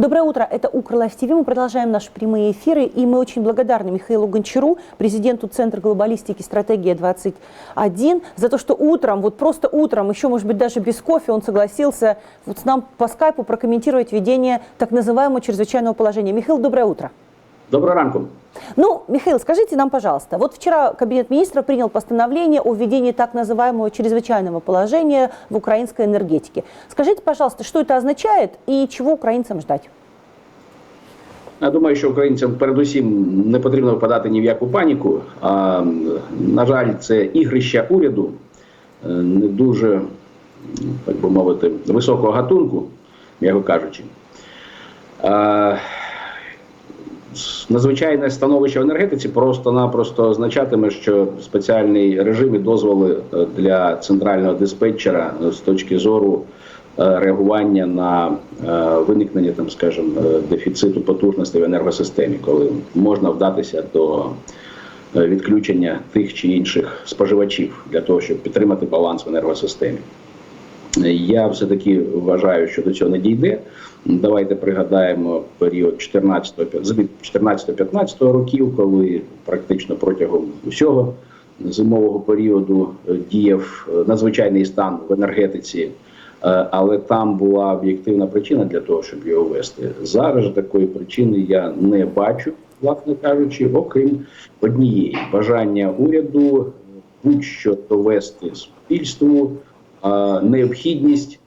Доброе утро, это Укрлайф ТВ. Мы продолжаем наши прямые эфиры, и мы очень благодарны Михаилу Гончару, президенту Центра глобалистики «Стратегия 21», за то, что утром, вот просто утром, еще, может быть, даже без кофе, он согласился вот с нам по скайпу прокомментировать введение так называемого чрезвычайного положения. Михаил, доброе утро. Доброго ранку. Ну, Михаил, скажите нам, пожалуйста, вот вчера Кабинет министров принял постановление о введении так называемого чрезвычайного положения в украинской энергетике. Скажите, пожалуйста, что это означает и чего украинцам ждать? Я думаю, що українцям передусім не потрібно впадати ні в яку паніку. А на жаль, це ігрища уряду е, не дуже, так би мовити, високого гатунку, м'яко кажучи. А, Надзвичайне становище в енергетиці просто-напросто означатиме, що спеціальний режим і дозволи е, для центрального диспетчера е, з точки зору е, реагування на виникнення, там, скажімо, дефіциту потужностей в енергосистемі, коли можна вдатися до відключення тих чи інших споживачів для того, щоб підтримати баланс в енергосистемі. Я все-таки вважаю, що до цього не дійде. Давайте пригадаємо період 14-15 років, коли практично протягом усього зимового періоду е, діяв е, надзвичайний стан в енергетиці, Е, але там була об'єктивна причина для того, щоб його ввести. Зараз такої причини я не бачу, власне кажучи, окрім однієї бажання уряду будь-що довести суспільству необхідність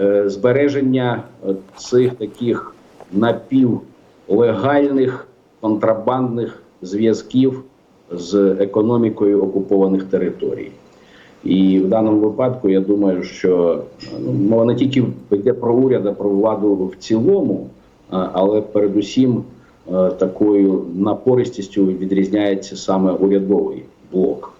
е, збереження е, цих таких напівлегальних контрабандних зв'язків з економікою окупованих територій. І в даному випадку я думаю, що ну, мова не тільки йде про уряд, а про владу в цілому, але передусім е, такою напористістю відрізняється саме урядовий блок.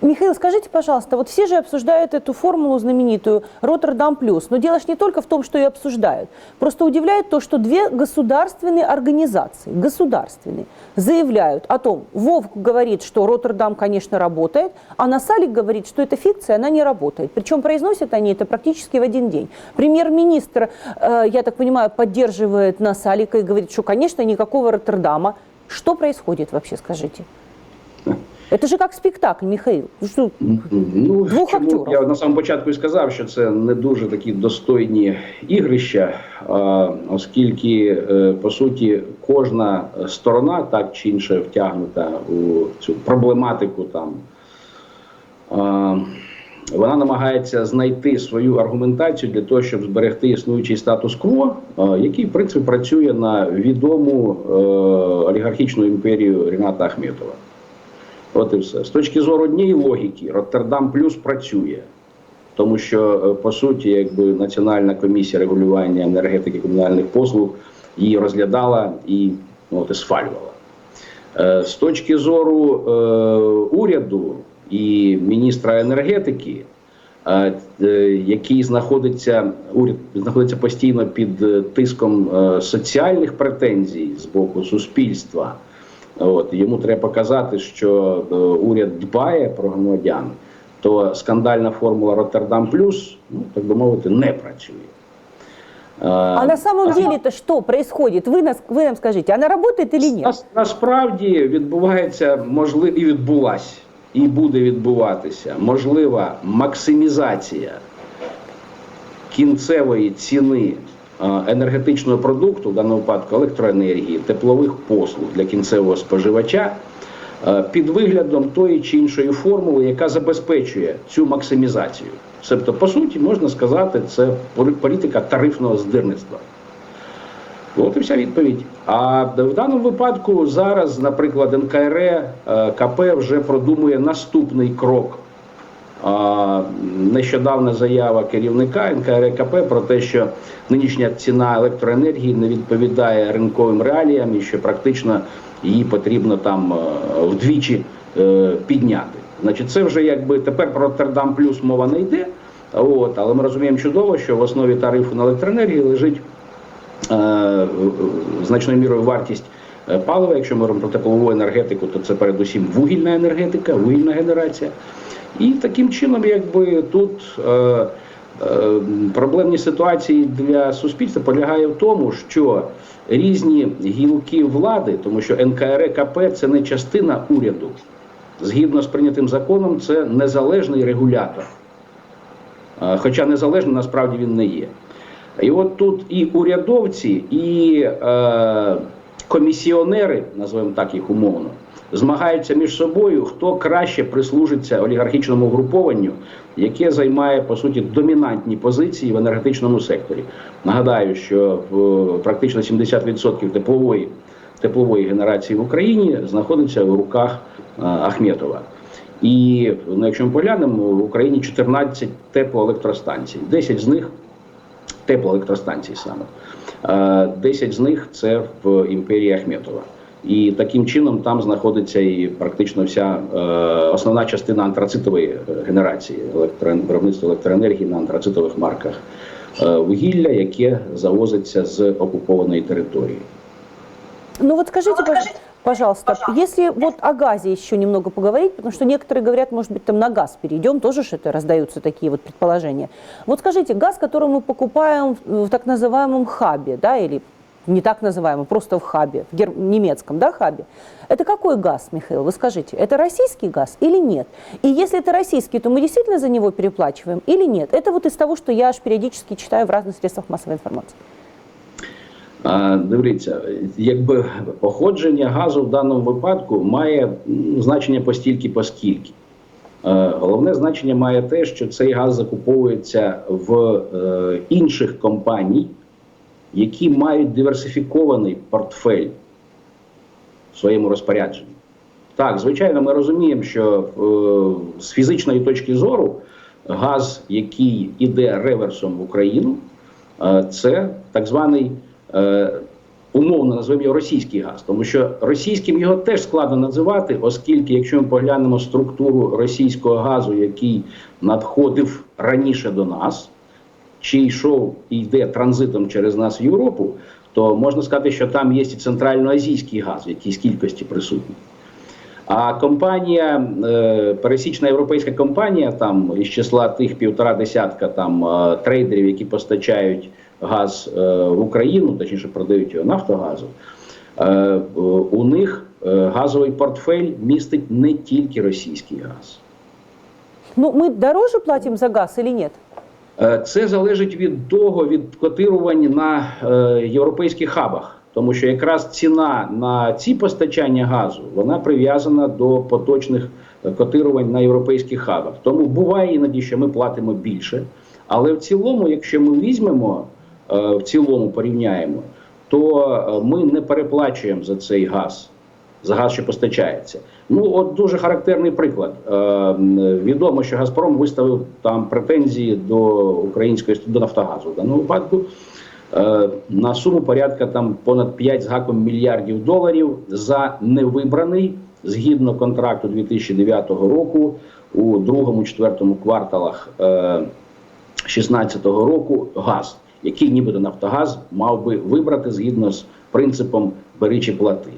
Михаил, скажите, пожалуйста, вот все же обсуждают эту формулу знаменитую Роттердам плюс. Но дело ж не только в том, что ее обсуждают. Просто удивляет то, что две государственные организации, государственные, заявляют о том, Вовк говорит, что Роттердам, конечно, работает, а Насалик говорит, что это фикция, она не работает. Причем произносят они это практически в один день. Премьер-министр, э, я так понимаю, поддерживает Насалика и говорит, что, конечно, никакого Роттердама. Что происходит вообще, скажите? Это же как спектакль, Михаил. Что, Ну, Двох чому я на самому початку і сказав, що це не дуже такі достойні ігрища, оскільки е, по суті кожна сторона так чи інше втягнута у цю проблематику там. Вона намагається знайти свою аргументацію для того, щоб зберегти існуючий статус-кво, який в принципі працює на відому е, олігархічну імперію Ріната Ахметова. От і все. З точки зору однієї логіки, Роттердам плюс працює. Тому що, е, по суті, якби Національна комісія регулювання енергетики комунальних послуг її розглядала і, ну, от, і схвалювала. Е, З точки зору е, уряду і міністра енергетики, е, е, який знаходиться, уряд знаходиться постійно під тиском соціальних претензій з боку суспільства. От йому треба показати, що е, уряд дбає про громадян, то скандальна формула Роттердам Плюс, ну так би мовити, не працює. Е, А на самом деле-то что происходит? Вы, нас, вы нам скажите, она работает или нет? Нас, насправді відбувається можливо і відбулась, і буде відбуватися можлива максимізація кінцевої ціни енергетичного продукту, в даному випадку електроенергії, теплових послуг для кінцевого споживача е, під виглядом тої чи іншої формули, яка забезпечує цю максимізацію. Тобто, по суті, можна сказати, це політика тарифного здирництва. От і вся відповідь. А в даному випадку зараз, наприклад, НКРЕ е, КП вже продумує наступний крок. Нещодавна заява керівника НКРКП про те, що нинішня ціна електроенергії не відповідає ринковим реаліям і що практично її потрібно там е, вдвічі е, підняти. Значить, це вже якби тепер про Роттердам плюс мова не йде. От, але ми розуміємо чудово, що в основі тарифу на електроенергію лежить е, значною мірою вартість е, палива. Якщо ми говоримо про теплову енергетику, то це передусім вугільна енергетика, вугільна генерація. І таким чином, якби тут е, Е, Проблемні ситуації для суспільства полягає в тому, що різні гілки влади, тому що НКРЕКП це не частина уряду. Згідно з прийнятим законом, це незалежний регулятор. Е, Хоча незалежним насправді він не є. І от тут і урядовці, і е, комісіонери, називаємо так їх умовно, змагаються між собою, хто краще прислужиться олігархічному групованню, яке займає по суті домінантні позиції в енергетичному секторі. Нагадаю, що в практично 70% теплової теплової генерації в Україні знаходиться в руках е, Ахметова. І ну, якщо ми поглянемо, в Україні 14 теплоелектростанцій, 10 з них теплоелектростанцій саме. Е, 10 з них це в імперії Ахметова. І таким чином там знаходиться і практично вся е, основна частина антрацитової е, генерації електро... виробництва електроенергії на антрацитових марках е, вугілля, яке завозиться з окупованої території. Ну вот скажите, пож- пожалуйста, если вот о газе еще немного поговорить, потому что некоторые говорят, может быть, там на газ перейдем, тоже же это раздаются такие вот предположения. Вот скажите, газ, который мы покупаем в, в так называемом хабе, да, или не так называемом, просто в хабе, в гер- немецком, да, хабе, это какой газ, Михаил, вы скажите, это российский газ или нет? И если это российский, то мы действительно за него переплачиваем или нет? Это вот из того, что я аж периодически читаю в разных средствах массовой информации. А, Дивіться, якби походження газу в даному випадку має м, значення постільки поскільки. Е, Головне значення має те, що цей газ закуповується в е, інших компаній, які мають диверсифікований портфель в своєму розпорядженні. Так, звичайно, ми розуміємо, що е, з фізичної точки зору газ, який іде реверсом в Україну, е, це так званий е, умовно називаємо його російський газ, тому що російським його теж складно називати, оскільки, якщо ми поглянемо структуру російського газу, який надходив раніше до нас, чи йшов і йде транзитом через нас в Європу, то можна сказати, що там є і центральноазійський газ в якійсь кількості присутній. А компанія, е, пересічна європейська компанія, там із числа тих півтора десятка там е, трейдерів, які постачають газ е, в Україну, точніше продають його Нафтогазу, у них газовий портфель містить не тільки російський газ. Ну, мы дороже платим за газ или нет? Е, Це залежить від того, від котирувань на е, європейських хабах. Тому що якраз ціна на ці постачання газу вона прив'язана до поточних е, котирувань на європейських хабах. Тому буває іноді, що ми платимо більше. Але в цілому, якщо ми візьмемо, в цілому порівняємо, то ми не переплачуємо за цей газ, за газ, що постачається. Ну, от дуже характерний приклад. Е, відомо, що Газпром виставив там претензії до української до Нафтогазу в даному випадку. е, На суму порядка там понад 5 з гаком мільярдів доларів за невибраний згідно контракту 2009 року у другому четвертому кварталах е, 2016 року газ, який нібито Нафтогаз мав би вибрати згідно з принципом бери чи плати.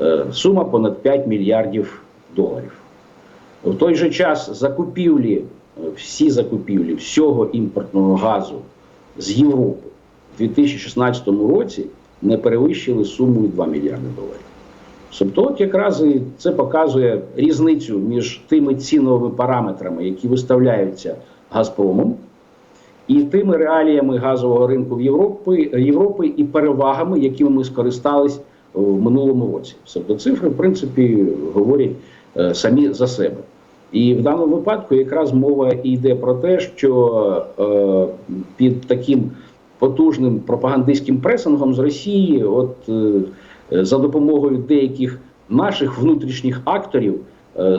Е, Сума понад 5 мільярдів доларів. В той же час закупівлі, е, всі закупівлі всього імпортного газу з Європи в 2016 році не перевищили суму 2 мільярди доларів. Тобто, от якраз і це показує різницю між тими ціновими параметрами, які виставляються Газпромом, і тими реаліями газового ринку в Європі, Європи і перевагами, якими ми скористались в минулому році. Тобто цифри, в принципі, говорять е, самі за себе. І в даному випадку якраз мова йде про те, що е, під таким потужним пропагандистським пресингом з Росії, от е, за допомогою деяких наших внутрішніх акторів,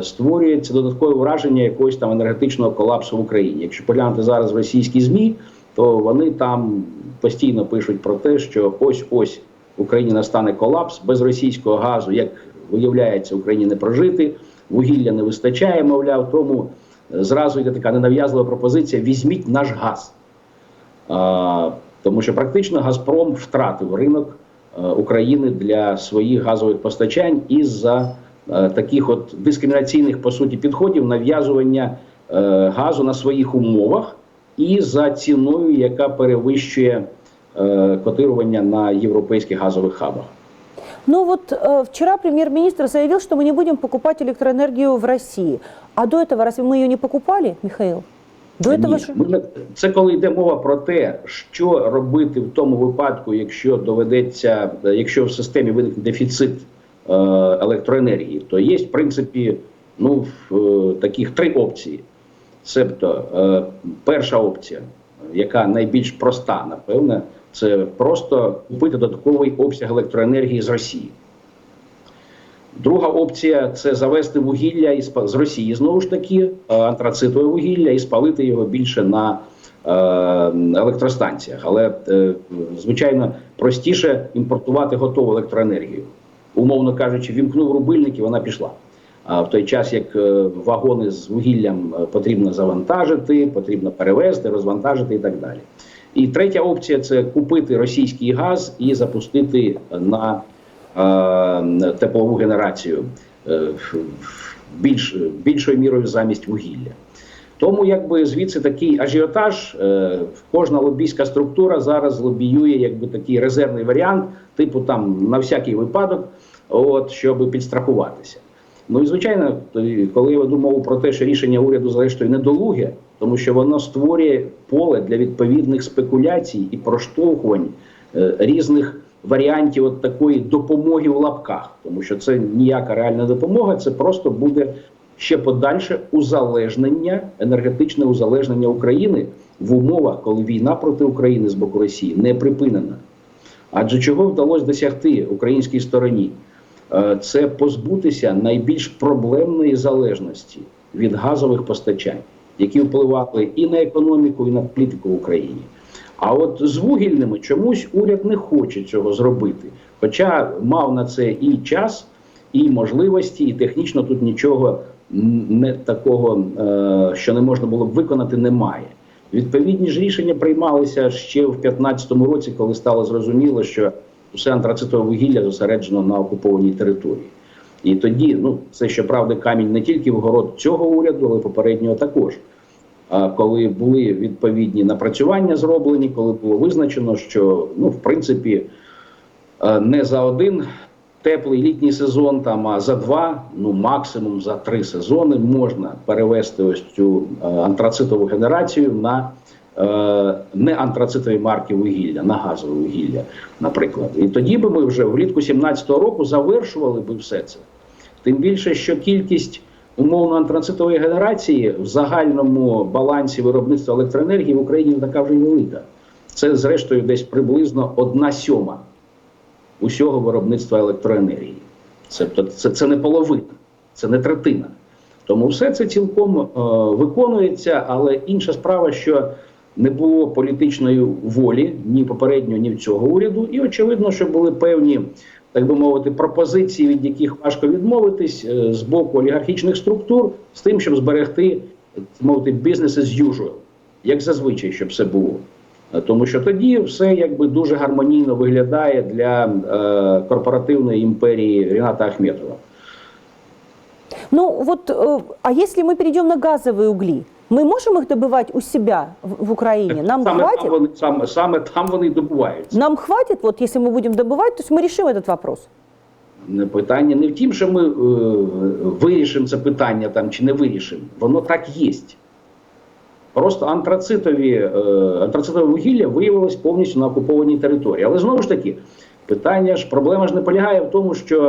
створюється додаткове враження якогось там енергетичного колапсу в Україні. Якщо поглянути зараз в російські змі, то вони там постійно пишуть про те, що ось ось в Україні настане колапс без російського газу, як виявляється, Україні не прожити, вугілля не вистачає, мовляв, тому е, зразу йде така ненав'язлива пропозиція: візьміть наш газ. А, тому що практично Газпром втратив ринок е, України для своїх газових постачань із-за е, таких от дискримінаційних по суті підходів нав'язування газу на своїх умовах і за ціною, яка перевищує е, котирування на європейських газових хабах. Ну вот э, вчера премьер-министр заявил, что мы не будем покупать электроэнергию в России. А до этого разве мы ее не покупали, Михаил? До этого Ні, же... ми не- це коли йде мова про те, що робити в тому випадку, якщо доведеться, е, якщо в системі виникне дефіцит е, електроенергії, то є в принципі ну в, е, таких три опції. Себто е, перша опція, яка найбільш проста, напевне, це просто купити додатковий обсяг електроенергії з Росії. Друга опція це завести вугілля із з Росії знову ж таки е, антрацитове вугілля і спалити його більше на е, електростанціях. Але е, звичайно простіше імпортувати готову електроенергію. Умовно кажучи, вімкнув рубильник і вона пішла. А в той час, як е, вагони з вугіллям е, потрібно завантажити, потрібно перевезти, розвантажити і так далі. І третя опція це купити російський газ і запустити на е, теплову генерацію е, більш, більшою мірою замість вугілля. Тому якби звідси такий ажіотаж, е, кожна лобійська структура зараз лобіює якби такий резервний варіант, типу там на всякий випадок, от щоб підстрахуватися. Ну і звичайно, коли я веду мову про те, що рішення уряду зрештою недолуге, тому що воно створює поле для відповідних спекуляцій і проштовхувань е, різних варіантів от такої допомоги в лапках, тому що це ніяка реальна допомога, це просто буде ще подальше узалежнення, енергетичне узалежнення України в умовах, коли війна проти України з боку Росії не припинена. Адже чого вдалося досягти українській стороні? Е, Це позбутися найбільш проблемної залежності від газових постачань, які впливали і на економіку, і на політику в Україні. А от з вугільними чомусь уряд не хоче цього зробити. Хоча мав на це і час, і можливості, і технічно тут нічого не такого, е, що не можна було б виконати, немає. Відповідні ж рішення приймалися ще в 2015 році, коли стало зрозуміло, що усе антрацитове вугілля зосереджено на окупованій території. І тоді, ну це щоправда, камінь не тільки в город цього уряду, але й попереднього також. А коли були відповідні напрацювання зроблені, коли було визначено, що ну, в принципі, е, не за один теплий літній сезон, там, а за два, ну максимум за три сезони можна перевести ось цю е, антрацитову генерацію на не антрацитові марки вугілля, на газове вугілля, наприклад. І тоді би ми вже влітку 2017 року завершували би все це. Тим більше, що кількість умовно антрацитової генерації в загальному балансі виробництва електроенергії в Україні не така вже велика. Це, зрештою, десь приблизно одна сьома усього виробництва електроенергії. Це, це, це не половина, це не третина. Тому все це цілком е, виконується, але інша справа, що не було політичної волі ні попереднього, ні в цього уряду, і очевидно, що були певні, так би мовити, пропозиції, від яких важко відмовитись е, з боку олігархічних структур, з тим, щоб зберегти так мовити бізнес as usual, як зазвичай, щоб все було. Е, Тому що тоді все якби дуже гармонійно виглядає для е, корпоративної імперії Ріната Ахметова. Ну вот, э, а если мы перейдем на газовые угли, мы можем их добывать у себя в, в Украине? Нам саме, хватит? там вони, саме, саме там вони й добуваються. Нам хватит, вот если мы будем добывать, то есть мы решим этот вопрос? Не Питання не в тім, що ми е, вирішимо це питання там чи не вирішимо. Воно так є. Просто антрацитові, е, антрацитове вугілля виявилось повністю на окупованій території. Але знову ж таки, питання ж, проблема ж не полягає в тому, що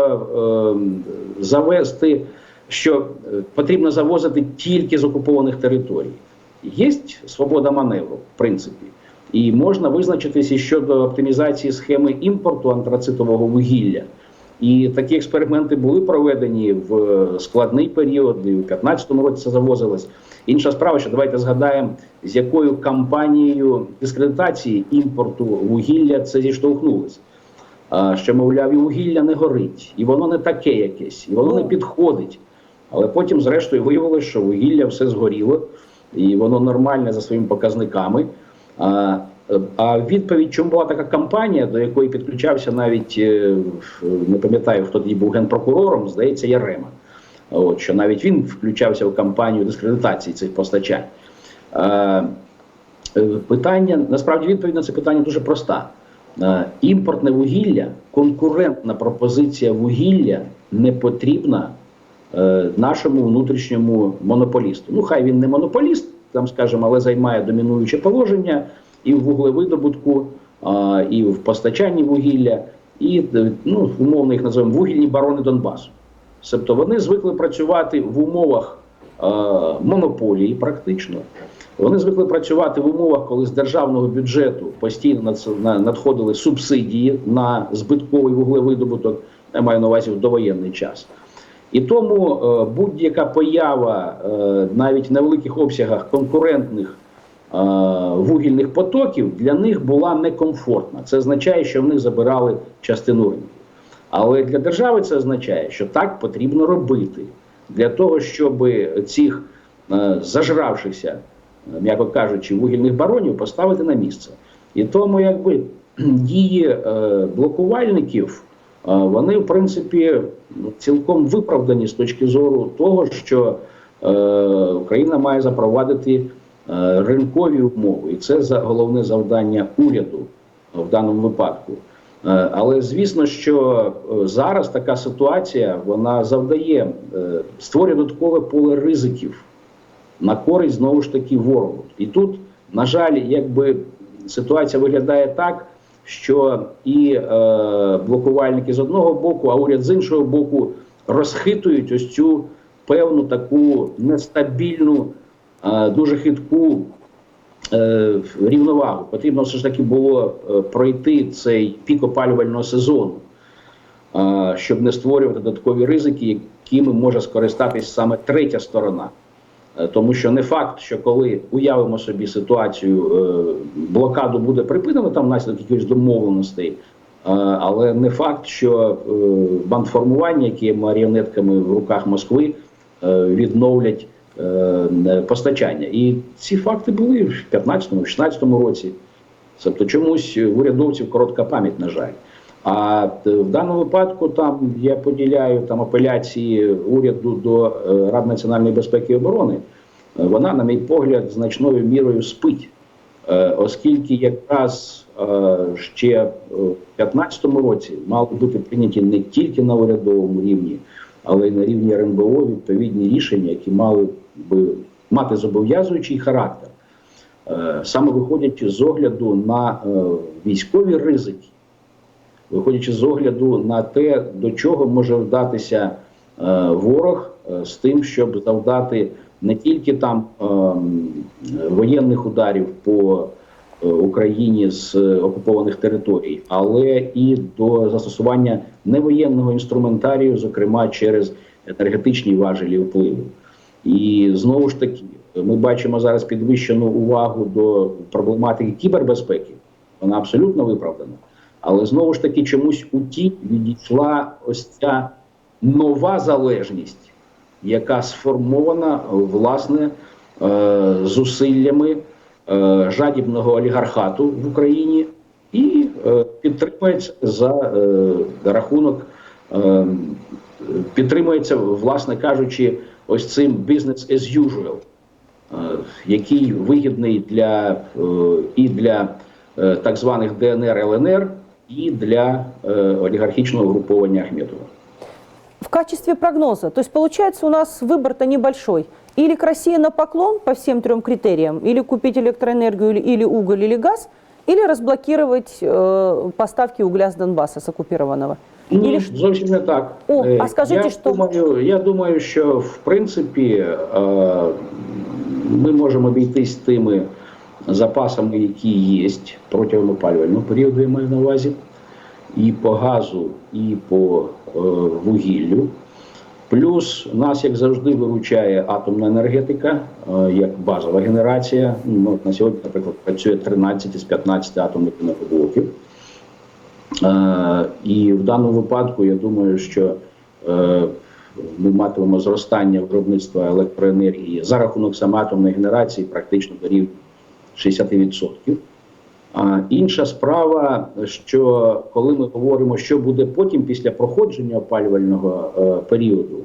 е, завести, що е, потрібно завозити тільки з окупованих територій. Є свобода маневру, в принципі. І можна визначитися щодо оптимізації схеми імпорту антрацитового вугілля. І такі експерименти були проведені в е, складний період, і у 2015 році це завозилось. Інша справа, що давайте згадаємо, з якою кампанією дискредитації імпорту вугілля це зіштовхнулося. Що, мовляв, і вугілля не горить, і воно не таке якесь, і воно не Ну. підходить. Але потім, зрештою, виявилося, що вугілля все згоріло, і воно нормальне за своїми показниками. А, а відповідь, чому була така кампанія, до якої підключався навіть е, не пам'ятаю, хто тоді був генпрокурором, здається, Ярема. От що навіть він включався в кампанію дискредитації цих постачань. Е, Питання насправді відповідь на це питання дуже проста. Імпортне вугілля, конкурентна пропозиція вугілля не потрібна нашому внутрішньому монополісту. Ну, хай він не монополіст, там скажімо, але займає домінуюче положення і в вуглевидобутку, і в постачанні вугілля, і е, ну, умовно їх називаємо вугільні барони Донбасу. Тобто вони звикли працювати в умовах е, монополії, практично. Вони звикли працювати в умовах, коли з державного бюджету постійно надходили субсидії на збитковий вуглевидобуток, я маю на увазі в довоєнний час. І тому е, будь-яка поява е, навіть в невеликих обсягах конкурентних е, вугільних потоків для них була некомфортна. Це означає, що в них забирали частину ринку. Але для держави це означає, що так потрібно робити для того, щоб цих зажравшихся, м'яко кажучи, вугільних баронів поставити на місце. І тому, якби дії блокувальників, вони в принципі цілком виправдані з точки зору того, що е, Україна має запровадити е, ринкові умови, і це за головне завдання уряду в даному випадку. Е, Але звісно, що зараз така ситуація вона завдає створює додаткове поле ризиків на користь знову ж таки ворогу. І тут, на жаль, якби ситуація виглядає так, що і е, блокувальники з одного боку, а уряд з іншого боку розхитують ось цю певну таку нестабільну, е, дуже хитку е, рівновагу. Потрібно все ж таки було е, пройти цей пік опалювального сезону, е, щоб не створювати додаткові ризики, якими може скористатись саме третя сторона. Е, Тому що не факт, що коли уявимо собі ситуацію, е, блокаду буде припинено там внаслідок якихось домовленостей, е, але не факт, що бандформування, які є маріонетками в руках Москви, відновлять постачання. І ці факти були в 15-16 році. Тобто чомусь урядовців коротка пам'ять, на жаль. А в даному випадку там я поділяю там апеляції уряду до е, Ради національної безпеки і оборони. Вона, на мій погляд, значною мірою спить, Е, оскільки якраз е, ще в 2015 році мали бути прийняті не тільки на урядовому рівні, але й на рівні РНБО відповідні рішення, які мали би мати зобов'язуючий характер, саме виходячи з огляду на військові ризики виходячи з огляду на те, до чого може вдатися е, ворог е, з тим, щоб завдати не тільки там ем, воєнних ударів по е, Україні з окупованих територій, але і до застосування невоєнного інструментарію, зокрема через енергетичні важелі впливу. І знову ж таки, ми бачимо зараз підвищену увагу до проблематики кібербезпеки. Вона абсолютно виправдана. Але знову ж таки, чомусь у тінь відійшла ось ця нова залежність, яка сформована власне е, зусиллями е, жадібного олігархату в Україні і е, підтримується за рахунок, підтримується, власне кажучи, ось цим business as usual, який вигідний для і для так званих ДНР ЛНР, і для е, олігархічного угруповання Ахметова. В качестве прогноза, то есть получается у нас выбор-то небольшой. Или к России на поклон по всем трем критериям, или купить электроэнергию, или, или уголь, или газ, или разблокировать э, поставки угля с Донбасса, с оккупированного. Ні, Или ш- зовсім не так. О, Е, а скажіть, я що- думаю, я думаю, що в принципі е, ми можемо обійтись тими запасами, які є протягом опалювального періоду, я маю на увазі, і по газу, і по е, вугіллю. Плюс нас, як завжди, виручає атомна енергетика е, як базова генерація. Ну, от на сьогодні, наприклад, працює 13 із 15 атомних енергоблоків. Е, І в даному випадку я думаю, що е, ми матимемо зростання виробництва електроенергії за рахунок саме атомної генерації практично до рівня 60%. А інша справа, що коли ми говоримо, що буде потім після проходження опалювального е, періоду,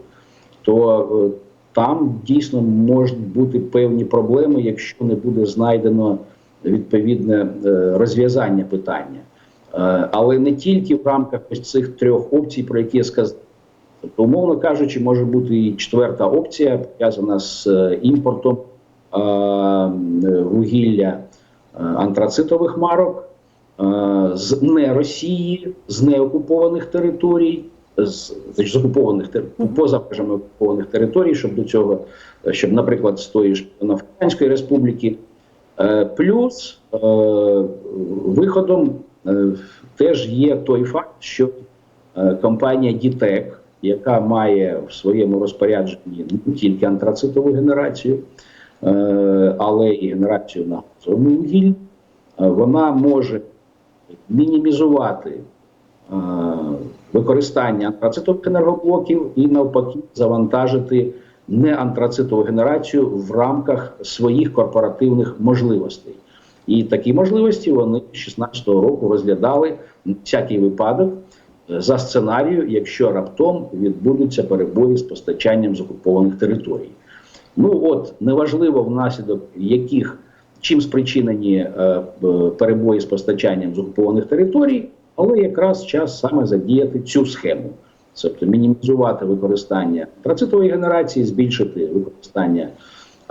то е, там дійсно можуть бути певні проблеми, якщо не буде знайдено відповідне е, розв'язання питання. Але не тільки в рамках ось цих трьох опцій, про які я сказав. Тобто, умовно кажучи, може бути і четверта опція, пов'язана з імпортом вугілля антрацитових марок з не Росії, з неокупованих територій, з, з окупованих поза межами окупованих територій, щоб до цього, щоб, наприклад, з тої ж Панафриканської республіки. Е, Плюс е, виходом е, теж є той факт, що компанія Дітек, яка має в своєму розпорядженні не тільки антрацитову генерацію, але і генерацію на газовому вугіллі, е, вона може мінімізувати е, використання антрацитових енергоблоків і навпаки завантажити неантрацитову генерацію в рамках своїх корпоративних можливостей. І такі можливості вони з 2016 року розглядали на всякий випадок е, за сценарію, якщо раптом відбудуться перебої з постачанням з окупованих територій. Ну от неважливо внаслідок яких чим спричинені е, е, перебої з постачанням з окупованих територій, але якраз час саме задіяти цю схему, тобто мінімізувати використання трацитової генерації, збільшити використання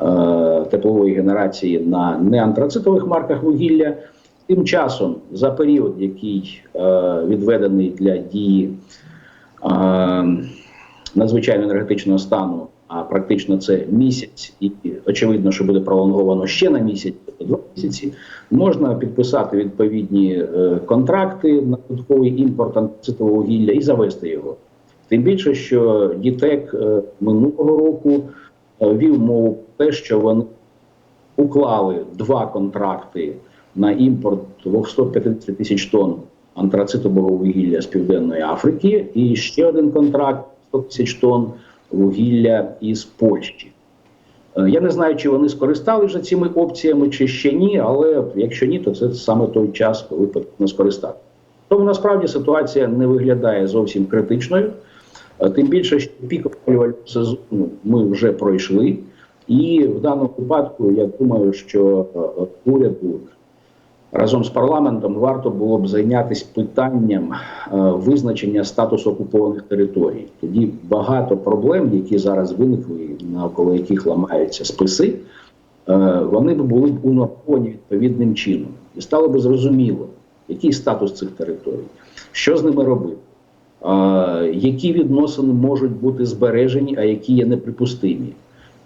е, теплової генерації на неантрацитових марках вугілля. Тим часом, за період, який е, відведений для дії е, надзвичайно енергетичного стану, а практично це місяць, і очевидно, що буде пролонговано ще на місяць, тобто два місяці. Можна підписати відповідні е, контракти на додатковий імпорт антрацитового вугілля і завести його. Тим більше, що Дітек е, минулого року е, вів мову про те, що вони уклали два контракти на імпорт 250 тисяч тонн антрацитового вугілля з Південної Африки, і ще один контракт 100 тисяч тонн вугілля із Польщі. Е, Я не знаю, чи вони скористалися цими опціями, чи ще ні, але якщо ні, то це саме той час, коли потрібно скористатися. Тому насправді ситуація не виглядає зовсім критичною. Е, Тим більше, що пік опалювального сезону ми вже пройшли, і в даному випадку я думаю, що е, уряду разом з парламентом варто було б зайнятися питанням е, визначення статусу окупованих територій. Тоді багато проблем, які зараз виникли, навколо яких ламаються списи, е, вони б були б унормовані відповідним чином, і стало б зрозуміло, який статус цих територій, що з ними робити. Е, Які відносини можуть бути збережені, а які є неприпустимі?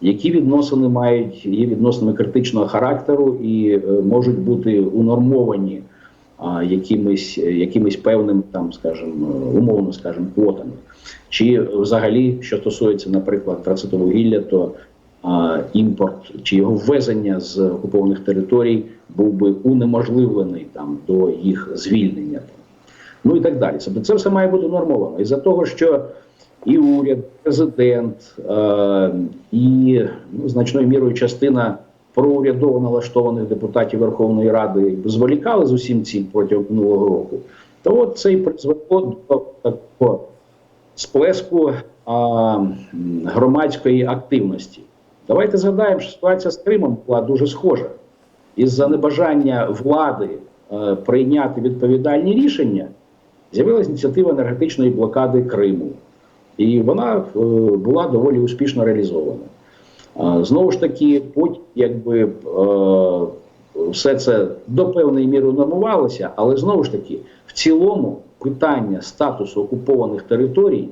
Які відносини мають є відносинами критичного характеру і е, можуть бути унормовані якимись, якимись певним, там, скажімо, умовно скажімо, квотами? Чи взагалі, що стосується, наприклад, трацитовугілля, то а, імпорт чи його ввезення з окупованих територій був би унеможливлений там до їх звільнення. Ну і так далі. Тобто це все має бути нормовано. Із-за того, що і уряд, президент, е, і ну, значною мірою частина проурядово налаштованих депутатів Верховної Ради зволікали з усім цим протягом минулого року, то от це і призвело до такого сплеску а, громадської активності. Давайте згадаємо, що ситуація з Кримом була дуже схожа. Із-за небажання влади е, прийняти відповідальні рішення з'явилася ініціатива енергетичної блокади Криму. І вона е, була доволі успішно реалізована. Знову ж таки, потім якби е, все це до певної міри нормувалося, але знову ж таки, в цілому питання статусу окупованих територій,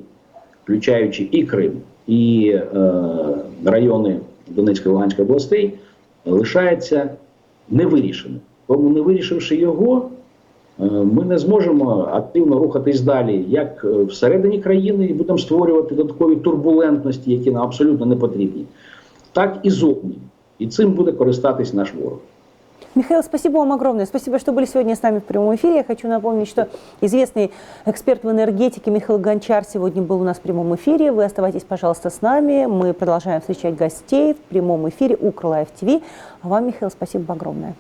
включаючи і Крим, і е, райони Донецької Луганської областей, лишається невирішеним. Тому, не вирішивши його, ми не зможемо активно рухатись далі, як е, всередині країни, і будемо створювати додаткові турбулентності, які нам абсолютно не потрібні, так і зовні. І цим буде користатись наш ворог. Михаил, спасибо вам огромное. Спасибо, что были сегодня с нами в прямом эфире. Я хочу напомнить, что известный эксперт в энергетике Михаил Гончар сегодня был у нас в прямом эфире. Вы оставайтесь, пожалуйста, с нами. Мы продолжаем встречать гостей в прямом эфире Укрлайв ТВ. А вам, Михаил, спасибо огромное.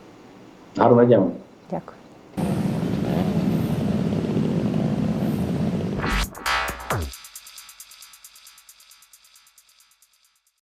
Гарного дня вам! Дякую.